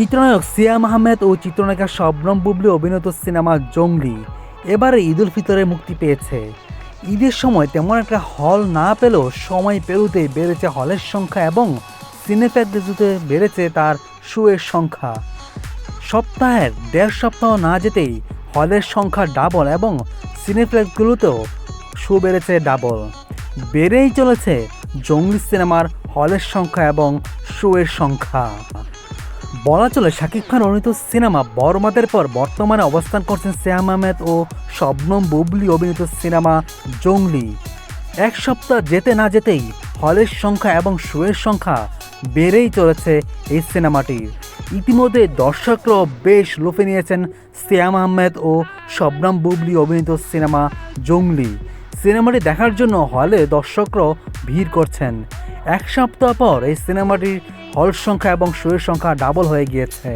চিত্রনায়ক সিয়াম আহমেদ ও চিত্রনায়িকা শবনম বুবলি অভিনীত সিনেমা জঙ্গলি এবারে ঈদুল ফিতরে মুক্তি পেয়েছে। ঈদের সময় তেমন একটা হল না পেলেও সময় পেরোতেই বেড়েছে হলের সংখ্যা এবং সিনেপ্যাকগুলোতে বেড়েছে তার শোয়ের সংখ্যা। সপ্তাহের দেড় সপ্তাহ না যেতেই হলের সংখ্যা ডাবল এবং সিনেপ্লেক্সগুলোতেও শো বেড়েছে ডাবল বেড়েই চলেছে জঙ্গলি সিনেমার হলের সংখ্যা এবং শোয়ের সংখ্যা। বলা চলে শাকিব খান অনিত সিনেমা বরমাদের পর বর্তমানে অবস্থান করছেন শ্যাম আহমেদ ও শবনম বুবলি অভিনীত সিনেমা জঙ্গলি। এক সপ্তাহ যেতে না যেতেই হলের সংখ্যা এবং শোয়ের সংখ্যা বেড়েই চলেছে এই সিনেমাটির ইতিমধ্যে দর্শকরাও বেশ লুফে নিয়েছেন শ্যাম আহমেদ ও শবনম বুবলি অভিনীত সিনেমা জঙ্গলি। সিনেমাটি দেখার জন্য হলে দর্শকরাও ভিড় করছেন। এক সপ্তাহ পর এই সিনেমাটির হল সংখ্যা এবং শোয়ের সংখ্যা ডাবল হয়ে গিয়েছে।